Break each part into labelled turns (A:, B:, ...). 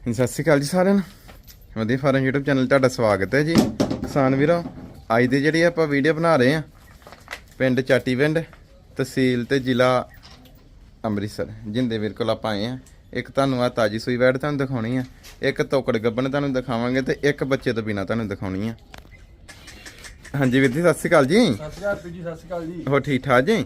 A: ਸਤਿ ਸ਼੍ਰੀ ਅਕਾਲ ਜੀ ਸਾਰਿਆਂ ਨੂੰ। ਵਧੀਆ ਫਾਰਮ YouTube ਚੈਨਲ ਤੁਹਾਡਾ ਸਵਾਗਤ ਹੈ ਜੀ। ਕਿਸਾਨ ਵੀਰੋ ਅੱਜ ਦੀ ਜਿਹੜੀ ਆਪਾਂ ਵੀਡੀਓ ਬਣਾ ਰਹੇ ਆ ਪਿੰਡ ਚਾਟੀਵਿੰਡ ਤਹਿਸੀਲ ਤੇ ਜ਼ਿਲ੍ਹਾ ਅੰਮ੍ਰਿਤਸਰ ਜਿੰਦੇ ਵੀਰ ਕੋਲ ਆਪਾਂ ਆਏ ਆ ਇੱਕ ਤੁਹਾਨੂੰ ਆ ਤਾਜੀ ਸੂਈ ਵੈੜ ਤੁਹਾਨੂੰ ਦਿਖਾਉਣੀ ਆ ਇੱਕ ਤੋਕੜ ਗੱਬਣ ਤੁਹਾਨੂੰ ਦਿਖਾਵਾਂਗੇ ਤੇ ਇੱਕ ਬੱਚੇ ਤੋਂ ਬਿਨਾ ਤੁਹਾਨੂੰ ਦਿਖਾਉਣੀ ਆ। ਹਾਂਜੀ ਵੀਰ ਜੀ ਸਤਿ ਸ਼੍ਰੀ ਅਕਾਲ ਜੀ।
B: ਸਤਿ ਸ਼੍ਰੀ ਅਕਾਲ ਜੀ ਸਤਿ ਸ਼੍ਰੀ ਅਕਾਲ ਜੀ।
A: ਹੋ ਠੀਕ ਠਾਕ ਜੀ?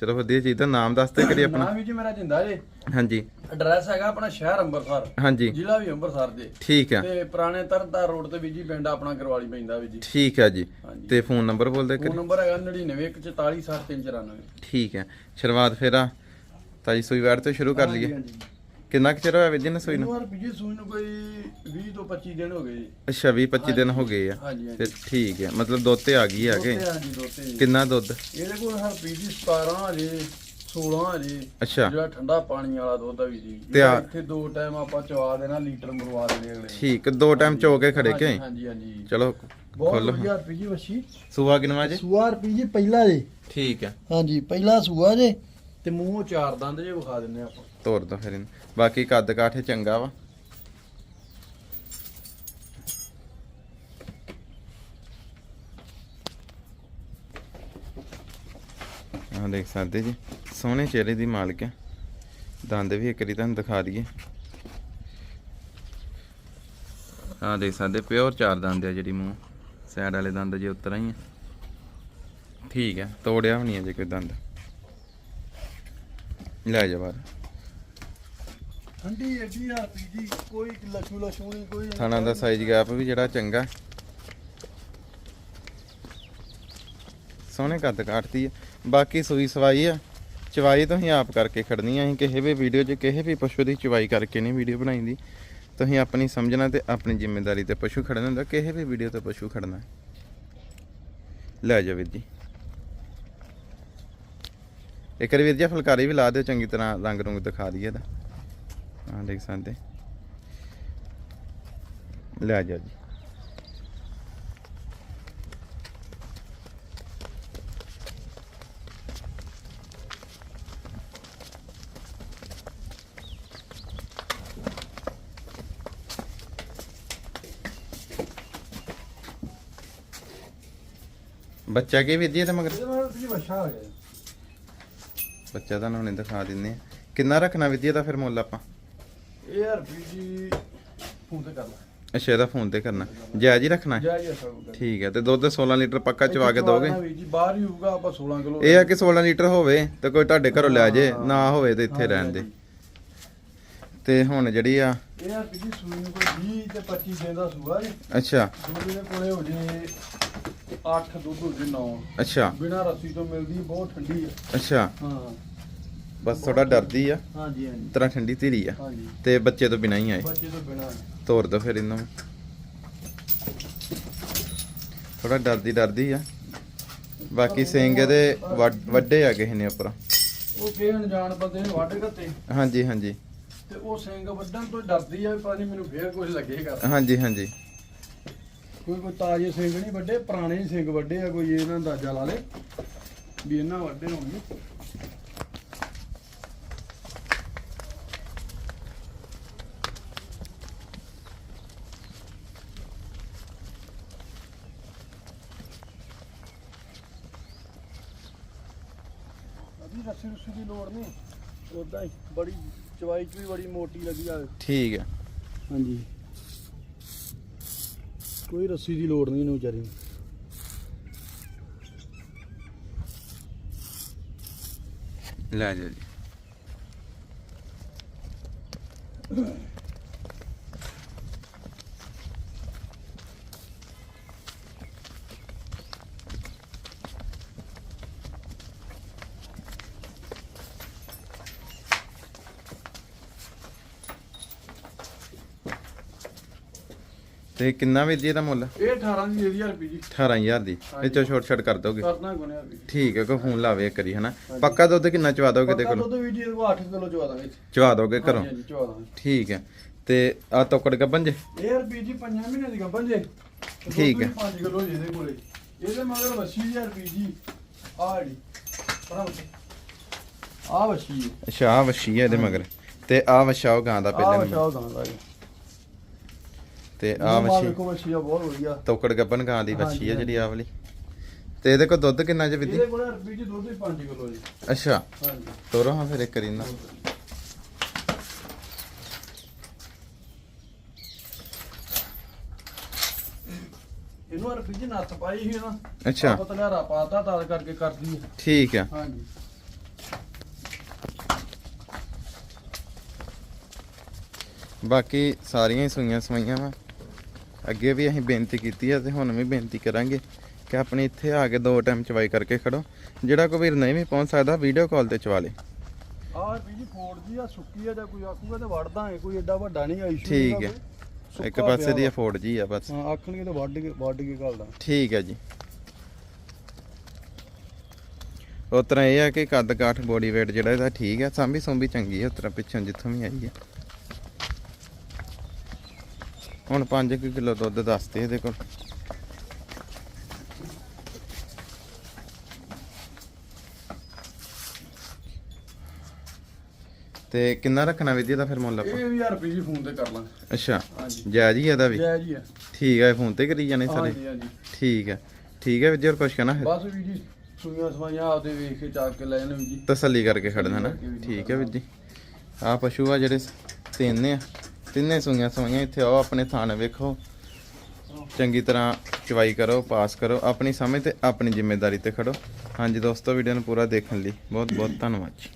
A: ਚਲੋ ਵਧੀਆ ਜੀ ਦਾ ਨਾਮ ਦੱਸ ਤੇ ਕਰੀ ਆਪਣਾ।
B: ਨਾਮ ਵੀ ਜੀ ਮੇਰਾ ਜਿੰਦਾ ਜੇ।
A: ਹਾਂਜੀ।
B: ਐਡਰੈਸ ਹੈਗਾ ਆਪਣਾ ਸ਼ਹਿਰ ਅੰਮ੍ਰਿਤਸਰ
A: ਹਾਂਜੀ।
B: ਜ਼ਿਲ੍ਹਾ ਵੀ ਅੰਮ੍ਰਿਤਸਰ ਦੇ।
A: ਠੀਕ ਆ।
B: ਤੇ ਪੁਰਾਣੇ ਤਰਨਤਾਰ ਰੋਡ ਤੇ ਵੀ ਜੀ ਪਿੰਡ ਆਪਣਾ ਕਰਵਾਲੀ ਪੈਂਦਾ ਵੀ ਜੀ।
A: ਠੀਕ ਆ ਜੀ। ਤੇ ਫੋਨ ਨੰਬਰ ਬੋਲ ਦੇ
B: ਫੋਨ ਨੰਬਰ ਹੈਗਾ 9914467394
A: ਠੀਕ ਹੈ ਸ਼ੁਰੂਆਤ ਫਿਰ ਆ ਤਾਜੀ ਸੂਈ ਵੈੜ ਤੋਂ ਸ਼ੁਰੂ ਕਰ ਲਈਏ। ਕਿੰਨਾ ਕੁ ਚਿਰ ਹੋਇਆ ਵੀਰ ਜੀ ਨੇ ਸੂਈ ਨੂੰ?
B: ਵਾਰ ਵੀ ਜੀ ਸੂਈ ਨੂੰ ਕੋਈ 20 ਤੋਂ 25 ਦਿਨ ਹੋ ਗਏ ਜੀ।
A: ਅੱਛਾ 20 25 ਦਿਨ ਹੋ ਗਏ ਆ।
B: ਹਾਂਜੀ
A: ਤੇ ਠੀਕ ਹੈ ਮਤਲਬ ਦੁੱਧ ਤੇ ਆ ਗਈ ਆ ਕੇ
B: ਦੋਤੇ ਹਾਂਜੀ ਦੋਤੇ ਜੀ
A: ਕਿੰਨਾ ਦੁੱਧ?
B: ਇਹਦੇ ਕੋਲ ਹਰ ਪੀ ਜੀ 17 ਹਜੇ 16 ਹਜੇ।
A: ਅੱਛਾ।
B: ਜਿਹੜਾ ਠੰਡਾ ਪਾਣੀ ਵਾਲਾ ਦੁੱਧ ਆ ਵੀ ਜੀ।
A: ਤੇ ਆ-
B: ਇੱਥੇ ਦੋ ਟਾਈਮ ਆਪਾਂ ਚਵਾ ਦੇਣਾ ਲੀਟਰ ਮਰਵਾ ਦੇਣੇ ਅਗਲੇ ਨੂੰ।
A: ਠੀਕ ਦੋ ਟਾਈਮ ਚੋ ਕੇ ਖੜੇ ਕੇ।
B: ਹਾਂਜੀ ਹਾਂਜੀ।
A: ਚਲੋ
B: ਬਹੁਤ
A: ਖੋਲੋ।
B: ਵਧੀਆ ਪੀਜੀ ਵਸ਼ੀ।
A: ਸੂਆ ਕਿਨਵਾ ਜੀ?
B: ਸੂਆ ਰੁਪਈਏ ਪਹਿਲਾ ਜੇ।
A: ਠੀਕ ਹੈ।
B: ਹਾਂਜੀ ਪਹਿਲਾ ਸੂਆ ਜੇ। ਤੇ ਮੂੰਹ ਚਾਰ ਦੰਦ ਜੇ ਵਿਖਾ ਦਿੰਨੇ ਆਪਾਂ।
A: ਤੋਰ ਦੋ ਫਿਰ ਇਹਨੂੰ। ਬਾਕੀ ਕੱਦ ਕਾਠੇ ਚੰਗਾ ਵਾ। ਆਹ ਦੇਖ ਸਕਦੇ ਜੀ, ਸੋਹਣੇ ਚਿਹਰੇ ਦੀ ਮਾਲਕ ਹੈ ਦੰਦ ਵੀ ਇੱਕ ਵਾਰੀ ਤੁਹਾਨੂੰ ਦਿਖਾ ਦਈਏ। ਆਹ ਦੇਖ ਸਕਦੇ ਪਿਓਰ ਚਾਰ ਦੰਦ ਆ ਜਿਹੜੀ ਮੂੰਹ ਸਾਈਡ ਵਾਲੇ ਦੰਦ ਜੇ ਉਤਰ ਹੀ ਆ। ਠੀਕ ਹੈ ਤੋੜਿਆ ਵੀ ਨਹੀਂ ਅਜੇ ਕੋਈ ਦੰਦ। ਲੈ ਜਾ ਬਾਹਰ।
B: ਠੰਡੀ ਐਡੀ ਆ ਪੀਜੀ ਕੋਈ ਲਛੂ ਲਛੂ ਨਹੀਂ ਕੋਈ
A: ਥਾਣਾ ਦਾ ਸਾਈਜ਼ ਗੈਪ ਵੀ ਜਿਹੜਾ ਚੰਗਾ। ਸੋਹਣੇ ਕੱਦ ਕਾਟਦੀ ਹੈ ਬਾਕੀ ਸੂਈ ਸਵਾਈ ਆ। ਚਵਾਈ ਤੁਸੀਂ ਆਪ ਕਰਕੇ ਖੜਨੀ ਆ। ਅਸੀਂ ਕਿਸੇ ਵੀ ਵੀਡੀਓ 'ਚ ਕਿਸੇ ਵੀ ਪਸ਼ੂ ਦੀ ਚਵਾਈ ਕਰਕੇ ਨਹੀਂ ਵੀਡੀਓ ਬਣਾਈਦੀ ਤੁਸੀਂ ਆਪਣੀ ਸਮਝਣਾ ਤੇ ਆਪਣੀ ਜ਼ਿੰਮੇਵਾਰੀ ਤੇ ਪਸ਼ੂ ਖੜਨਾ ਹੁੰਦਾ। ਕਿਸੇ ਵੀ ਵੀਡੀਓ ਤੇ ਪਸ਼ੂ ਖੜਨਾ। ਲੈ ਜਾ ਵੀਰ ਜੀ। ਇੱਕ ਵਾਰੀ ਵੀਰ ਜੀ ਫੁਲਕਾਰੀ ਵੀ ਲਾ ਦਿਓ ਚੰਗੀ ਤਰ੍ਹਾਂ ਰੰਗ ਰੁੰਗ ਦਿਖਾ ਦਈਏ ਇਹਦਾ। ਹਾਂ ਦੇਖ ਸਕਦੇ। ਲੈ ਜਾ ਜੀ। ਬੱਚਾ ਕੀ ਜੀ ਇਹਦਾ ਮਗਰ
B: ਆ
A: ਬੱਚਾ ਤੁਹਾਨੂੰ ਹੁਣੇ ਦਿਖਾ ਦਿੰਨੇ ਆ। ਕਿੰਨਾ ਰੱਖਣਾ ਜੀ ਇਹਦਾ ਫਿਰ ਮੁੱਲ ਆਪਾਂ?
B: ਇਹ ਯਾਰ ਪੀਜੀ ਫੋਨ ਤੇ ਕਰ ਲੈ।
A: ਅੱਛਾ ਇਹਦਾ ਫੋਨ ਤੇ ਕਰਨਾ। ਜਾਇਜ਼ ਹੀ ਰੱਖਣਾ? ਹੈ?
B: ਜਾ ਜੀ ਸਭ
A: ਠੀਕ ਹੈ ਤੇ ਦੁੱਧ 16 ਲੀਟਰ ਪੱਕਾ ਚਵਾ ਕੇ ਦੋਗੇ?
B: ਜੀ ਬਾਹਰ ਹੀ ਹੋਊਗਾ ਆਪਾਂ 16 ਕਿਲੋ
A: ਇਹ ਆ ਕਿ 16 ਲੀਟਰ ਹੋਵੇ ਤੇ ਕੋਈ ਤੁਹਾਡੇ ਘਰੋਂ ਲੈ ਜੇ ਨਾ ਹੋਵੇ ਤੇ ਇੱਥੇ ਰਹਿਣ ਦੇ। ਤੇ ਹੁਣ ਜਿਹੜੀ ਆ
B: ਇਹ ਯਾਰ ਪੀਜੀ ਸੂਈ ਨੂੰ ਕੋਈ 20 ਤੇ 25 ਦਿਨ ਦਾ ਸੂਆ ਜੀ।
A: ਅੱਛਾ।
B: ਦੁੱਧ ਦੇ ਕੋਲੇ ਹੋ ਜੇ 8 ਦੁੱਧ ਹੋ ਜੇ 9
A: ਅੱਛਾ।
B: ਬਿਨਾ ਰੱਸੀ ਤੋਂ ਮਿਲਦੀ ਬਹੁਤ ਠੰਡੀ ਹੈ
A: ਅੱਛਾ।
B: ਹਾਂ।
A: ਬਸ ਥੋੜਾ ਡਰਦੀ ਆ।
B: ਹਾਂਜੀ ਹਾਂਜੀ।
A: ਤਰ੍ਹਾਂ ਠੰਡੀ ਧੀਰੀ ਆ।
B: ਹਾਂਜੀ।
A: ਤੇ ਬੱਚੇ ਤੋਂ ਬਿਨਾਂ ਹੀ ਆਏ।
B: ਬੱਚੇ ਤੋਂ ਬਿਨਾ
A: ਤੋਰ ਦੋ ਫਿਰ ਇਹਨੂੰ ਥੋੜਾ ਡਰਦੀ ਡਰਦੀ ਆ। ਬਾਕੀ ਸਿੰਘ ਇਹਦੇ ਵੱਡ- ਵੱਡੇ ਆ ਕਿਸੇ ਨੇ ਉੱਪਰ।
B: ਉਹ ਕੇ ਅਣਜਾਣ ਬੰਦੇ ਨੇ ਵੱਢ ਘੱਤੇ
A: ਹਾਂਜੀ ਹਾਂਜੀ।
B: ਤੇ ਉਹ ਸਿੰਘ ਵੱਢਣ ਤੋਂ ਡਰਦੀ ਆ ਵੀ ਪਤਾ ਨਹੀਂ ਮੈਨੂੰ ਫੇਰ ਕੁਝ ਲੱਗੇਗਾ।
A: ਹਾਂਜੀ ਹਾਂਜੀ।
B: ਕੋਈ ਕੋਈ ਤਾਜ਼ੇ ਸਿੰਘ ਨਹੀਂ ਵੱਡੇ ਪੁਰਾਣੇ ਹੀ ਸਿੰਘ ਵੱਡੇ ਆ ਕੋਈ ਇਹਨਾਂ ਦਾ ਅੰਦਾਜ਼ਾ ਲਾ ਲੇ ਵੀ ਇਹਨਾਂ ਵੱਡੇ ਹੋਣਗੇ। ਅਭੀ ਰੱਸੀ ਰੁੱਸੀ ਦੀ ਲੋੜ ਨਹੀਂ। ਉਦਾਂ ਹੀ ਬੜੀ ਚਵਾਈ ਚ ਵੀ ਬੜੀ ਮੋਟੀ ਲੱਗੀ ਆ।
A: ਠੀਕ ਹੈ।
B: ਹਾਂਜੀ। ਕੋਈ ਰੱਸੀ ਦੀ ਲੋੜ ਨਹੀਂ ਇਹਨੂੰ ਵਿਚਾਰੀ ਨੂੰ।
A: ਲੈ ਜਾ ਜੀ। ਤੇ ਕਿੰਨਾ ਵੀਰ ਜੀ ਇਹਦਾ ਮੁੱਲ?
B: ਇਹ 18 ਦੀ 1000 ਰੁਪਏ ਜੀ।
A: 18000 ਦੀ। ਇਹ ਚੋਂ ਛੋਟ ਛੋਟ ਕਰ ਦੋਗੇ?
B: ਕਰਨਾ ਗੁਨਿਆ ਵੀ।
A: ਠੀਕ ਹੈ ਕੋਈ ਫੋਨ ਲਾਵੇ ਇੱਕ ਵਾਰੀ ਹਨਾ? ਪੱਕਾ ਦੁੱਧ ਕਿੰਨਾ ਚਵਾ ਦੋਗੇ ਤੇ ਕੋਲ?
B: ਦੁੱਧ ਵੀ ਜੀ ਇਹਦੇ ਕੋਲ 8 ਕਿਲੋ ਚਵਾ ਦਾਂਗੇ।
A: ਚਵਾ ਦੋਗੇ ਘਰੋਂ?
B: ਹਾਂਜੀ ਚਵਾ ਦਾਂਗੇ।
A: ਠੀਕ ਹੈ। ਤੇ ਆ ਤੋਕੜ ਗੱਬਨ ਜੇ?
B: ਇਹ ਰੁਪਏ ਜੀ 5 ਮਹੀਨੇ ਦੀ ਗੱਬਨ ਜੇ।
A: ਠੀਕ ਹੈ।
B: 5 ਕਿਲੋ ਜੀ ਇਹਦੇ ਕੋਲੇ। ਇਹਦੇ ਮਗਰ 80000 ਰੁਪਏ ਜੀ। ਆ ਵਸ਼ੀ
A: ਅੱਛਾ ਆ ਵਸ਼ੀ ਹੈ ਇਹਦੇ ਮਗਰ। ਤੇ ਆ ਵਛਾ ਉਹ ਗਾਂ ਦਾ
B: ਆ
A: ਪਹਿਲੇ
B: ਵਛਾ
A: ਨੰਬਰ
B: ਉਹ ਗਾਂ ਦਾ ਜੀ।
A: ਤੇ ਆ
B: ਵੇਖੋ ਵਛੀ। ਆ ਬਹੁਤ ਵਧੀਆ।
A: ਤੋਕੜ ਗੱਬਨ ਗਾਂ ਦੀ
B: ਹਾਂਜੀ,
A: ਆ ਜਿਹੜੀ ਆ ਵਾਲੀ। ਤੇ ਇਹਦੇ ਕੋਲ ਦੁੱਧ ਕਿੰਨਾ ਚ ਵਿਧੀ
B: ਇਹਦੇ ਕੋਲ ਰੁਪਏ ਜੀ ਦੁੱਧ ਹੀ 5 ਕਿਲੋ ਜੀ।
A: ਅੱਛਾ।
B: ਹਾਂਜੀ।
A: ਤੋਰੋ ਹਾਂ ਫਿਰ ਇੱਕ ਕਰੀ ਨਾ।
B: ਇਹਨੂੰ ਰੁਪਏ ਜੀ ਨੱਥ ਪਾਈ ਸੀ ਨਾ
A: ਅੱਛਾ।
B: ਆਪਾਂ ਤਲਿਆਰਾ ਪਾਤਾ ਤਾਂ ਕਰਕੇ ਕਰਦੀ ਹੈ
A: ਠੀਕ ਆ।
B: ਹਾਂਜੀ।
A: ਬਾਕੀ ਸਾਰੀਆਂ ਹੀ ਸੂਈਆਂ ਸਵਾਈਆਂ ਵਾ। ਅੱਗੇ ਵੀ ਅਸੀਂ ਬੇਨਤੀ ਕੀਤੀ ਹੈ ਤੇ ਹੁਣ ਵੀ ਬੇਨਤੀ ਕਰਾਂਗੇ ਕਿ ਆਪਣੇ ਇੱਥੇ ਆ ਕੇ ਦੋ ਟਾਈਮ ਚਵਾਈ ਕਰਕੇ ਖੜੋ। ਜਿਹੜਾ ਕੋਈ ਵੀਰ ਨਹੀਂ ਵੀ ਪਹੁੰਚ ਸਕਦਾ ਵੀਡੀਓ ਕਾਲ ਤੇ ਚਵਾ ਲੇ।
B: ਆਹ ਰੁਪਏ ਜੀ ਫੋੜ ਜੀ ਆ ਸੁੱਕੀ ਆ ਜਾਂ ਕੋਈ ਆਖੂਗਾ ਤੇ ਵੜ ਦਾਂਗੇ ਕੋਈ ਐਡਾ ਵੱਡਾ ਨਹੀਂ ਆਈ
A: ਠੀਕ ਹੈ। ਇੱਕ ਪਾਸੇ ਦੀ ਅਫੋਰਡ ਜੀ ਆ ਬਸ।
B: ਹਾਂ ਆਖਣਗੇ ਤਾਂ ਵੱਢ ਕੇ ਵੱਢ ਕੇ ਘੱਲ ਦਾਂ
A: ਠੀਕ ਹੈ ਜੀ। ਉਸ ਤਰ੍ਹਾਂ ਇਹ ਆ ਕਿ ਕੱਦ ਕਾਠ ਬੋਡੀ weight ਜਿਹੜਾ ਇਹਦਾ ਠੀਕ ਹੈ ਸਾਂਭੀ ਸੁੰਭੀ ਚੰਗੀ ਹੈ ਉਸ ਤਰ੍ਹਾਂ ਪਿੱਛੋਂ ਜਿੱਥੋਂ ਵੀ ਆਈ ਹੈ ਹੁਣ 5 ਕਿਲੋ ਦੁੱਧ ਦੱਸਦੇ ਇਹਦੇ ਕੋਲ। ਤੇ ਕਿੰਨਾ ਰੱਖਣਾ ਵਿਧੀ ਦਾ ਫਿਰ ਮੁੱਲ ਆਪਾਂ?
B: ਇਹ ਵੀ ਰੁਪਏ ਜੀ ਫੋਨ ਤੇ ਕਰ ਲਾਂਗੇ।
A: ਅੱਛਾ
B: ਹਾਂਜੀ।
A: ਜਾਇਜ਼ ਹੀ ਇਹਦਾ ਵੀ?
B: ਜੈ ਜੀ ਆ।
A: ਠੀਕ ਹੈ ਫੋਨ ਤੇ ਕਰੀ ਜਾਣੇ ਸਾਰੇ?
B: ਹਾਂਜੀ ਹਾਂਜੀ।
A: ਠੀਕ ਹੈ ਠੀਕ ਹੈ ਵਿਜੇ ਹੋਰ ਕੁਛ ਕਹਿਣਾ
B: ਬਸ ਵੀ ਜੀ ਸੂਈਆਂ ਸਵਾਈਆਂ ਆਪਦੇ ਵੇਖ ਕੇ ਚਾਕ ਕੇ ਲੈ ਜਾਣ ਵੀ ਜੀ।
A: ਤਸੱਲੀ ਕਰਕੇ ਖੜਨਾ ਨਾ। ਠੀਕ ਹੈ। ਵੀਰ ਜੀ। ਆ ਪਸ਼ੂ ਆ ਜਿਹੜੇ ਤਿੰਨ ਆ। ਤਿੰਨੇ ਸੂਈਆਂ ਸਵਾਈਆਂ ਇੱਥੇ, ਆਓ ਆਪਣੇ ਥਾਣ ਵੇਖੋ। ਚੰਗੀ ਤਰ੍ਹਾਂ ਚਵਾਈ ਕਰੋ, ਪਾਸ ਕਰੋ, ਆਪਣੀ ਸਮਝ ਤੇ ਆਪਣੀ ਜ਼ਿੰਮੇਵਾਰੀ ਤੇ ਖੜੋ। ਹਾਂਜੀ ਦੋਸਤੋ ਵੀਡੀਓ ਨੂੰ ਪੂਰਾ ਦੇਖਣ ਲਈ ਬਹੁਤ ਬਹੁਤ ਧੰਨਵਾਦ ਜੀ।